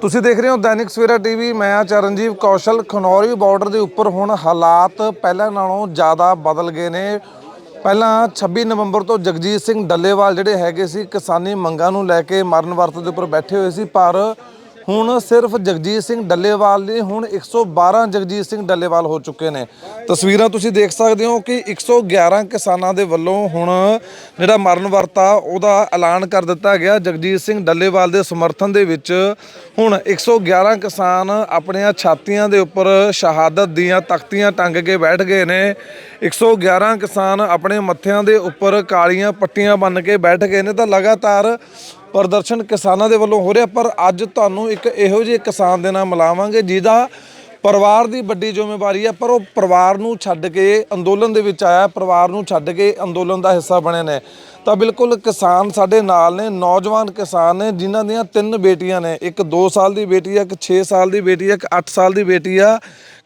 ਤੁਸੀਂ ਦੇਖ ਰਹੇ ਹੋ ਦੈਨਿਕ ਸਵੇਰਾ ਟੀਵੀ, ਮੈਂ ਆ ਚਰਨਜੀਵ ਕੌਸ਼ਲ। ਖਨੌਰੀ ਬਾਰਡਰ ਦੇ ਉੱਪਰ ਹੁਣ ਹਾਲਾਤ ਪਹਿਲਾਂ ਨਾਲੋਂ ਜ਼ਿਆਦਾ ਬਦਲ ਗਏ ਨੇ। ਪਹਿਲਾਂ 26 ਨਵੰਬਰ ਤੋਂ ਜਗਜੀਤ ਸਿੰਘ ਡੱਲੇਵਾਲ ਜਿਹੜੇ ਹੈਗੇ ਸੀ, ਕਿਸਾਨੀ ਮੰਗਾਂ ਨੂੰ ਲੈ ਕੇ ਮਰਨ ਵਰਤ ਦੇ ਉੱਪਰ ਬੈਠੇ ਹੋਏ ਸੀ, ਪਰ ਹੁਣ ਸਿਰਫ ਜਗਜੀਤ ਸਿੰਘ ਡੱਲੇਵਾਲ ਨੇ ਹੁਣ 112 ਜਗਜੀਤ ਸਿੰਘ ਡੱਲੇਵਾਲ ਹੋ ਚੁੱਕੇ ਨੇ। ਤਸਵੀਰਾਂ ਤੁਸੀਂ ਦੇਖ ਸਕਦੇ ਹੋ ਕਿ 111 ਕਿਸਾਨਾਂ ਦੇ ਵੱਲੋਂ ਹੁਣ ਜਿਹੜਾ ਮਰਨ ਵਰਤਾ ਉਹਦਾ ਐਲਾਨ ਕਰ ਦਿੱਤਾ ਗਿਆ। ਜਗਜੀਤ ਸਿੰਘ ਡੱਲੇਵਾਲ ਦੇ ਸਮਰਥਨ ਦੇ ਵਿੱਚ ਹੁਣ 111 ਕਿਸਾਨ ਆਪਣੀਆਂ ਛਾਤੀਆਂ ਦੇ ਉੱਪਰ ਸ਼ਹਾਦਤ ਦੀਆਂ ਤਖਤੀਆਂ ਟੰਗ ਕੇ ਬੈਠ ਗਏ ਨੇ। 111 ਕਿਸਾਨ ਆਪਣੇ ਮੱਥਿਆਂ ਦੇ ਉੱਪਰ ਕਾਲੀਆਂ ਪੱਟੀਆਂ ਬੰਨ ਕੇ ਬੈਠ ਗਏ ਨੇ ਤਾਂ ਲਗਾਤਾਰ ਪ੍ਰਦਰਸ਼ਨ ਕਿਸਾਨਾਂ ਦੇ ਵੱਲੋਂ ਹੋ ਰਿਹਾ, ਪਰ ਅੱਜ ਤੁਹਾਨੂੰ ਇੱਕ ਇਹੋ ਜਿਹੇ ਕਿਸਾਨ ਦੇ ਨਾਲ ਮਿਲਾਵਾਂਗੇ ਜਿਹਦਾ ਪਰਿਵਾਰ ਦੀ ਵੱਡੀ ਜ਼ਿੰਮੇਵਾਰੀ ਹੈ ਪਰ ਉਹ ਪਰਿਵਾਰ ਨੂੰ ਛੱਡ ਕੇ ਅੰਦੋਲਨ ਦੇ ਵਿੱਚ ਆਇਆ, ਪਰਿਵਾਰ ਨੂੰ ਛੱਡ ਕੇ ਅੰਦੋਲਨ ਦਾ ਹਿੱਸਾ ਬਣੇ ਨੇ। ਤਾਂ ਬਿਲਕੁਲ ਕਿਸਾਨ ਸਾਡੇ ਨਾਲ ਨੇ, ਨੌਜਵਾਨ ਕਿਸਾਨ ਨੇ, ਜਿਨ੍ਹਾਂ ਦੀਆਂ ਤਿੰਨ ਬੇਟੀਆਂ ਨੇ, ਇੱਕ 2 ਸਾਲ ਦੀ ਬੇਟੀ ਹੈ ਇੱਕ 6 ਸਾਲ ਦੀ ਬੇਟੀ ਹੈ ਇੱਕ 8 ਸਾਲ ਦੀ ਬੇਟੀ ਆ,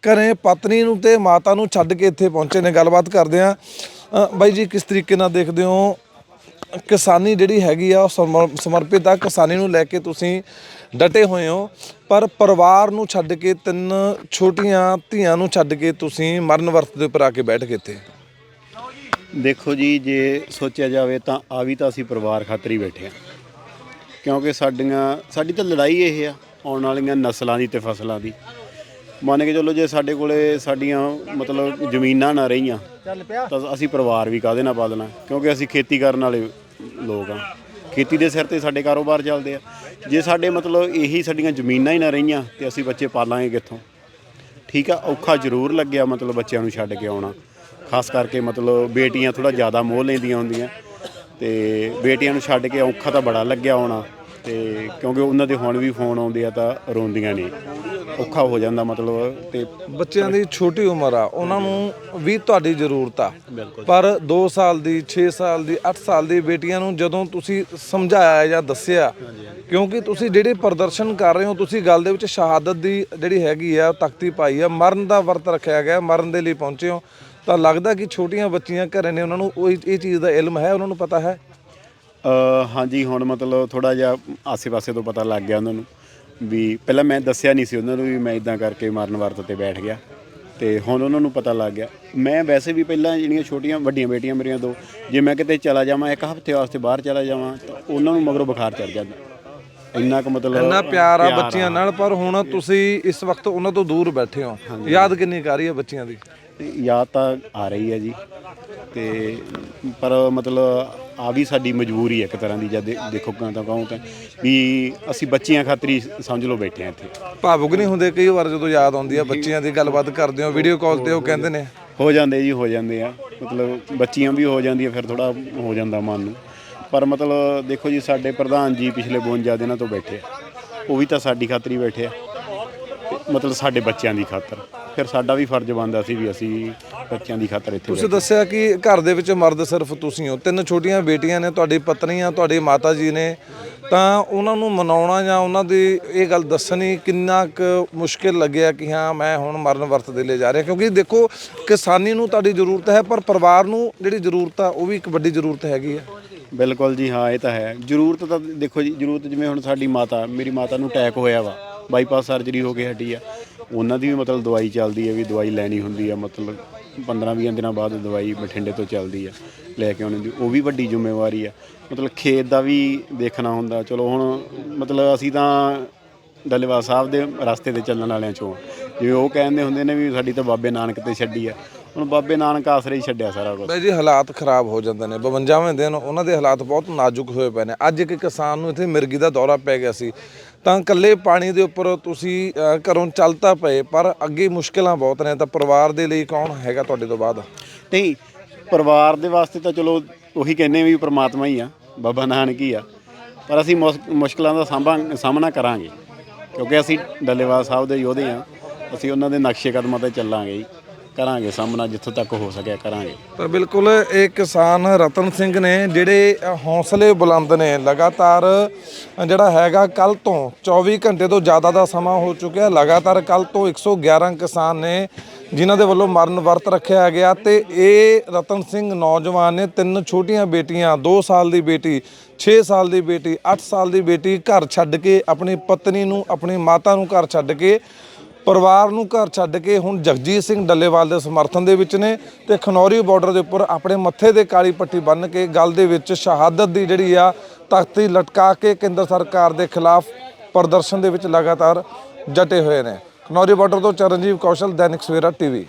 ਘਰੇ ਪਤਨੀ ਨੂੰ ਤੇ ਮਾਤਾ ਨੂੰ ਛੱਡ ਕੇ ਇੱਥੇ ਪਹੁੰਚੇ ਨੇ। ਗੱਲਬਾਤ ਕਰਦੇ ਆ। ਬਾਈ ਜੀ, ਕਿਸ ਤਰੀਕੇ ਨਾਲ ਦੇਖਦੇ ਹੋ ਕਿਸਾਨੀ ਜਿਹੜੀ ਹੈਗੀ ਆ ਉਹ ਸਮਰ- ਸਮਰਪਿਤ ਆ। ਕਿਸਾਨੀ ਨੂੰ ਲੈ ਕੇ ਤੁਸੀਂ ਡਟੇ ਹੋਏ ਹੋ। ਪਰ ਪਰਿਵਾਰ ਨੂੰ ਛੱਡ ਕੇ ਤਿੰਨ ਛੋਟੀਆਂ ਧੀਆਂ ਨੂੰ ਛੱਡ ਕੇ ਤੁਸੀਂ ਮਰਨ ਵਰਤ ਦੇ ਉੱਪਰ ਆ ਕੇ ਬੈਠ ਗਏ ਇੱਥੇ। ਦੇਖੋ ਜੀ ਜੇ ਸੋਚਿਆ ਜਾਵੇ ਤਾਂ ਆ ਵੀ ਤਾਂ ਅਸੀਂ ਪਰਿਵਾਰ ਖਾਤਰ ਹੀ ਬੈਠੇ ਆ ਕਿਉਂਕਿ ਸਾਡੀਆਂ ਸਾਡੀ ਤਾਂ ਲੜਾਈ ਇਹ ਆ ਆਉਣ ਵਾਲੀਆਂ ਨਸਲਾਂ ਦੀ ਤੇ ਫਸਲਾਂ ਦੀ। ਮੰਨ ਕੇ ਚੱਲੋ ਜੇ ਸਾਡੇ ਕੋਲੇ ਸਾਡੀਆਂ ਮਤਲਬ ਜ਼ਮੀਨਾਂ ਨਾ ਰਹੀਆਂ ਤਾਂ ਅਸੀਂ ਪਰਿਵਾਰ ਵੀ ਕਾਹਦੇ ਨਾਲ ਪਾਲਣਾ? ਕਿਉਂਕਿ ਅਸੀਂ ਖੇਤੀ ਕਰਨ ਵਾਲੇ ਲੋਕ ਆ। ਖੇਤੀ ਦੇ ਸਿਰ ਤੇ ਸਾਡੇ ਕਾਰੋਬਾਰ ਚੱਲਦੇ ਆ। ਜੇ ਸਾਡੇ ਮਤਲਬ ਇਹੀ ਸਾਡੀਆਂ ਜ਼ਮੀਨਾਂ ਹੀ ਨਾ ਰਹੀਆਂ, ਤੇ ਅਸੀਂ ਬੱਚੇ ਪਾਲਾਂਗੇ ਕਿੱਥੋਂ? ਠੀਕ ਆ, ਔਖਾ ਜ਼ਰੂਰ ਲੱਗਿਆ ਮਤਲਬ ਬੱਚਿਆਂ ਨੂੰ ਛੱਡ ਕੇ ਆਉਣਾ। ਖਾਸ ਕਰਕੇ ਮਤਲਬ ਬੇਟੀਆਂ ਥੋੜਾ ਜ਼ਿਆਦਾ ਮੋਹ ਲੈਂਦੀਆਂ ਹੁੰਦੀਆਂ, ਤੇ ਬੇਟੀਆਂ ਨੂੰ ਛੱਡ ਕੇ ਔਖਾ ਤਾਂ ਬੜਾ ਲੱਗਿਆ ਆਉਣਾ ਤੇ ਕਿਉਂਕਿ ਉਹਨਾਂ ਦੇ ਹੁਣ ਵੀ ਫੋਨ ਆਉਂਦੇ ਆ ਤਾਂ ਰੋਂਦੀਆਂ ਨੇ ਔਖਾ ਹੋ ਜਾਂਦਾ ਮਤਲਬ ਤੇ ਬੱਚਿਆਂ ਦੀ ਛੋਟੀ ਉਮਰ ਆ ਉਹਨਾਂ ਨੂੰ ਵੀ ਤੁਹਾਡੀ ਜ਼ਰੂਰਤ ਆ। ਪਰ 2 ਸਾਲ ਦੀ 6 ਸਾਲ ਦੀ 8 ਸਾਲ ਦੀ ਬੇਟੀਆਂ ਨੂੰ ਜਦੋਂ ਤੁਸੀਂ ਸਮਝਾਇਆ ਜਾਂ ਦੱਸਿਆ ਕਿਉਂਕਿ ਤੁਸੀਂ ਜਿਹੜੇ ਪ੍ਰਦਰਸ਼ਨ ਕਰ ਰਹੇ ਹੋ ਤੁਸੀਂ ਗੱਲ ਦੇ ਵਿੱਚ ਸ਼ਹਾਦਤ ਦੀ ਜਿਹੜੀ ਹੈਗੀ ਆ ਤਖਤੀ ਪਾਈ ਆ ਮਰਨ ਦਾ ਵਰਤ ਰੱਖਿਆ ਗਿਆ ਮਰਨ ਦੇ ਲਈ ਪਹੁੰਚੇ ਹੋ ਤਾਂ ਲੱਗਦਾ ਕਿ ਛੋਟੀਆਂ ਬੱਚੀਆਂ ਘਰੇ ਨੇ ਉਹਨਾਂ ਨੂੰ ਉਹ ਇਹ ਚੀਜ਼ ਦਾ ਇਲਮ ਹੈ ਉਹਨਾਂ ਨੂੰ ਪਤਾ ਹੈ? ਹਾਂਜੀ ਹੁਣ ਮਤਲਬ ਥੋੜਾ ਜਿਹਾ ਆਸੇ-ਪਾਸੇ ਤੋਂ ਪਤਾ ਲੱਗ ਗਿਆ ਉਹਨਾਂ ਨੂੰ ਵੀ ਪਹਿਲਾਂ ਮੈਂ ਦੱਸਿਆ ਨਹੀਂ ਸੀ ਉਹਨਾਂ ਨੂੰ ਵੀ ਮੈਂ ਇਦਾਂ ਕਰਕੇ ਮਰਨ ਵਰਤ ਤੇ ਬੈਠ ਗਿਆ ਤੇ ਹੁਣ ਉਹਨਾਂ ਨੂੰ ਪਤਾ ਲੱਗ ਗਿਆ। ਮੈਂ ਵੈਸੇ ਵੀ ਪਹਿਲਾਂ ਜਿਹੜੀਆਂ ਛੋਟੀਆਂ ਵੱਡੀਆਂ ਬੇਟੀਆਂ ਮੇਰੀਆਂ ਦੋ ਜੇ ਮੈਂ ਕਿਤੇ ਚਲਾ ਜਾਵਾਂ ਇੱਕ ਹਫ਼ਤੇ ਵਾਸਤੇ ਬਾਹਰ ਚਲਾ ਜਾਵਾਂ ਤਾਂ ਉਹਨਾਂ ਨੂੰ ਮਗਰੋਂ ਬੁਖਾਰ ਚੜ ਜਾਂਦਾ। ਇੰਨਾ ਕੁ ਮਤਲਬ ਇੰਨਾ ਪਿਆਰ ਆ ਬੱਚੀਆਂ ਨਾਲ ਪਰ ਹੁਣ ਤੁਸੀਂ ਇਸ ਵਕਤ ਉਹਨਾਂ ਤੋਂ ਦੂਰ ਬੈਠੇ ਹੋ। ਯਾਦ ਕਿੰਨੀ ਕਰ ਰਹੀ ਹੈ ਬੱਚੀਆਂ ਦੀ? ਯਾਦ ਤਾਂ ਆ ਰਹੀ ਹੈ ਜੀ। ਤੇ ਪਰ ਮਤਲਬ ਆ ਵੀ ਸਾਡੀ ਮਜਬੂਰੀ ਹੈ ਇੱਕ ਤਰ੍ਹਾਂ ਦੀ ਜਦ ਦੇਖੋ ਕਾਂ ਤਾਂ ਕਹੂੰ ਤਾਂ ਵੀ ਅਸੀਂ ਬੱਚੀਆਂ ਖਾਤਰ ਹੀ ਸਮਝ ਲਓ ਬੈਠੇ ਆ ਇੱਥੇ। ਭਾਵੁਕ ਨਹੀਂ ਹੁੰਦੇ ਕਈ ਵਾਰ ਜਦੋਂ ਯਾਦ ਆਉਂਦੀ ਆ ਬੱਚਿਆਂ ਦੀ ਗੱਲਬਾਤ ਕਰਦੇ ਹੋ ਵੀਡੀਓ ਕਾਲ ਤੇ ਉਹ ਕਹਿੰਦੇ ਨੇ। ਹੋ ਜਾਂਦੇ ਜੀ ਹੋ ਜਾਂਦੇ ਆ। ਮਤਲਬ ਬੱਚੀਆਂ ਵੀ ਹੋ ਜਾਂਦੀਆਂ ਫਿਰ ਥੋੜਾ ਹੋ ਜਾਂਦਾ ਮਨ ਨੂੰ। ਪਰ ਮਤਲਬ ਦੇਖੋ ਜੀ ਸਾਡੇ ਪ੍ਰਧਾਨ ਜੀ ਪਿਛਲੇ 52 ਦਿਨਾਂ ਤੋਂ ਬੈਠੇ ਆ। ਉਹ ਵੀ ਤਾਂ ਸਾਡੀ ਖਾਤਰ ਬੈਠੇ ਆ। ਮਤਲਬ ਸਾਡੇ ਬੱਚਿਆਂ ਦੀ ਖਾਤਰ। ਫਿਰ ਸਾਡਾ ਵੀ ਫਰਜ਼ ਬਣਦਾ ਸੀ ਵੀ ਅਸੀਂ ਬੱਚਿਆਂ ਦੀ ਖਾਤਰ ਇੱਥੇ ਤੁਸੀਂ ਦੱਸਿਆ ਕਿ ਘਰ ਦੇ ਵਿੱਚ ਮਰਦ ਸਿਰਫ ਤੁਸੀਂ ਹੋ। ਤਿੰਨ ਛੋਟੀਆਂ ਬੇਟੀਆਂ ਨੇ ਤੁਹਾਡੀ ਪਤਨੀਆਂ ਤੁਹਾਡੀ ਮਾਤਾ ਜੀ ਨੇ। ਤਾਂ ਉਹਨਾਂ ਨੂੰ ਮਨਾਉਣਾ ਜਾਂ ਉਹਨਾਂ ਦੀ ਇਹ ਗੱਲ ਦੱਸਣੀ ਕਿੰਨਾ ਕੁ ਮੁਸ਼ਕਿਲ ਲੱਗਿਆ ਕਿ ਹਾਂ ਮੈਂ ਹੁਣ ਮਰਨ ਵਰਤ ਦੇ ਲਈ ਜਾ ਰਿਹਾ। ਕਿਉਂਕਿ ਦੇਖੋ ਕਿਸਾਨੀ ਨੂੰ ਤੁਹਾਡੀ ਜ਼ਰੂਰਤ ਹੈ ਪਰ ਪਰਿਵਾਰ ਨੂੰ ਜਿਹੜੀ ਜ਼ਰੂਰਤ ਆ ਉਹ ਵੀ ਇੱਕ ਵੱਡੀ ਜ਼ਰੂਰਤ ਹੈਗੀ ਆ। ਬਿਲਕੁਲ ਜੀ ਹਾਂ ਇਹ ਤਾਂ ਹੈ। ਜ਼ਰੂਰਤ ਤਾਂ ਦੇਖੋ ਜੀ ਜ਼ਰੂਰਤ ਜਿਵੇਂ ਹੁਣ ਸਾਡੀ ਮਾਤਾ ਮੇਰੀ ਮਾਤਾ ਨੂੰ ਅਟੈਕ ਹੋਇਆ ਵਾ। ਬਾਈਪਾਸ ਸਰਜਰੀ ਹੋ ਕੇ ਹਟੀ ਆ। ਉਹਨਾਂ ਦੀ ਵੀ ਮਤਲਬ ਦਵਾਈ ਚੱਲਦੀ ਹੈ ਵੀ ਦਵਾਈ ਲੈਣੀ ਹੁੰਦੀ ਆ, ਮਤਲਬ 15-20 ਦਿਨਾਂ ਬਾਅਦ ਦਵਾਈ ਬਠਿੰਡੇ ਤੋਂ ਚੱਲਦੀ ਆ, ਲੈ ਕੇ ਆਉਣੀ ਦੀ। ਉਹ ਵੀ ਵੱਡੀ ਜ਼ਿੰਮੇਵਾਰੀ ਆ। ਮਤਲਬ ਖੇਤ ਦਾ ਵੀ ਦੇਖਣਾ ਹੁੰਦਾ, ਚਲੋ ਹੁਣ ਮਤਲਬ ਅਸੀਂ ਤਾਂ ਡੱਲੇਵਾਲ ਸਾਹਿਬ ਦੇ ਰਸਤੇ ਤੇ ਚੱਲਣ ਵਾਲਿਆਂ ਚੋਂ ਜਿਵੇਂ ਉਹ ਕਹਿੰਦੇ ਹੁੰਦੇ ਨੇ ਵੀ ਸਾਡੀ ਤਾਂ ਬਾਬੇ ਨਾਨਕ ਤੇ ਛੱਡੀ ਆ। ਹੁਣ ਬਾਬੇ ਨਾਨਕ ਆਸਰੇ ਹੀ ਛੱਡਿਆ ਸਾਰਾ ਕੁਝ ਬਾਈ ਜੀ, ਹਾਲਾਤ ਖਰਾਬ ਹੋ ਜਾਂਦੇ ਨੇ 52ਵੇਂ ਦਿਨ, ਉਹਨਾਂ ਦੇ ਹਾਲਾਤ ਬਹੁਤ ਨਾਜ਼ੁਕ ਹੋਏ ਪਏ ਨੇ। ਅੱਜ ਇੱਕ ਕਿਸਾਨ ਨੂੰ ਇੱਥੇ ਮਿਰਗੀ ਦਾ ਦੌਰਾ ਪੈ ਗਿਆ ਸੀ। ਤਾਂ ਇਕੱਲੇ ਪਾਣੀ ਦੇ ਉੱਪਰ ਤੁਸੀਂ ਅਹ, ਘਰੋਂ ਚੱਲ ਤਾਂ ਪਏ ਪਰ ਅੱਗੇ ਮੁਸ਼ਕਲਾਂ ਬਹੁਤ ਨੇ ਤਾਂ ਪਰਿਵਾਰ ਦੇ ਲਈ ਕੌਣ ਹੈਗਾ ਤੁਹਾਡੇ ਤੋਂ ਬਾਅਦ? ਨਹੀਂ ਪਰਿਵਾਰ ਦੇ ਵਾਸਤੇ ਤਾਂ ਚਲੋ ਉਹੀ ਕਹਿੰਦੇ ਵੀ ਪ੍ਰਮਾਤਮਾ ਹੀ ਆ ਬਾਬਾ ਨਾਨਕ ਹੀ ਆ ਪਰ ਅਸੀਂ ਮੁਸ- ਮੁਸ਼ਕਲਾਂ ਦਾ ਸਾਂਭਾ- ਸਾਹਮਣਾ ਕਰਾਂਗੇ ਕਿਉਂਕਿ ਅਸੀਂ ਡੱਲੇਵਾਲ ਸਾਹਿਬ ਦੇ ਯੋਧੇ ਆ ਅਸੀਂ ਉਹਨਾਂ ਦੇ ਨਕਸ਼ੇ ਕਦਮਾਂ ਤੇ ਚੱਲਾਂਗੇ ਜੀ। ਕਰਾਂਗੇ ਸਾਹਮਣਾ ਜਿੱਥੋਂ ਤੱਕ ਹੋ ਸਕਿਆ ਕਰਾਂਗੇ। ਤਾਂ ਬਿਲਕੁਲ ਇਹ ਕਿਸਾਨ ਰਤਨ ਸਿੰਘ ਨੇ ਜਿਹੜੇ ਅ, ਹੌਸਲੇ ਬੁਲੰਦ ਨੇ ਲਗਾਤਾਰ ਜਿਹੜਾ ਹੈਗਾ ਕੱਲ ਤੋਂ 24 ਘੰਟੇ ਤੋਂ ਜ਼ਿਆਦਾ ਦਾ ਸਮਾਂ ਹੋ ਚੁੱਕਿਆ। ਲਗਾਤਾਰ ਕੱਲ ਤੋਂ 111 ਕਿਸਾਨ ਨੇ ਜਿਨ੍ਹਾਂ ਦੇ ਵੱਲੋਂ ਮਰਨ ਵਰਤ ਰੱਖਿਆ ਗਿਆ ਤੇ ਇਹ ਰਤਨ ਸਿੰਘ ਨੌਜਵਾਨ ਨੇ ਤਿੰਨ ਛੋਟੀਆਂ ਬੇਟੀਆਂ 2 ਸਾਲ ਦੀ ਬੇਟੀ 6 ਸਾਲ ਦੀ ਬੇਟੀ 8 ਸਾਲ ਦੀ ਬੇਟੀ ਘਰ ਛੱਡ ਕੇ ਆਪਣੀ ਪਤਨੀ ਨੂੰ ਆਪਣੀ ਮਾਤਾ ਨੂੰ ਘਰ ਛੱਡ ਕੇ ਪਰਿਵਾਰ ਨੂੰ ਘਰ ਛੱਡ ਕੇ ਹੁਣ ਜਗਜੀਤ ਸਿੰਘ ਡੱਲੇਵਾਲ ਦੇ ਸਮਰਥਨ ਦੇ ਵਿੱਚ ਨੇ ਤੇ ਖਨੌਰੀ ਬਾਰਡਰ ਦੇ ਉੱਪਰ ਆਪਣੇ ਮੱਥੇ ਦੇ ਕਾਲੀ ਪੱਟੀ ਬੰਨ੍ਹ ਕੇ ਗੱਲ ਦੇ ਵਿੱਚ ਸ਼ਹਾਦਤ ਦੀ ਜਿਹੜੀ ਆ ਤਖਤੀ ਲਟਕਾ ਕੇ ਕੇਂਦਰ ਸਰਕਾਰ ਦੇ ਖਿਲਾਫ ਪ੍ਰਦਰਸ਼ਨ ਦੇ ਵਿੱਚ ਲਗਾਤਾਰ ਜਟੇ ਹੋਏ ਨੇ। ਖਨੌਰੀ ਬਾਰਡਰ ਤੋਂ ਚਰਨਜੀਵ ਕੌਸ਼ਲ, ਦੈਨਿਕ ਸਵੇਰਾ ਟੀਵੀ।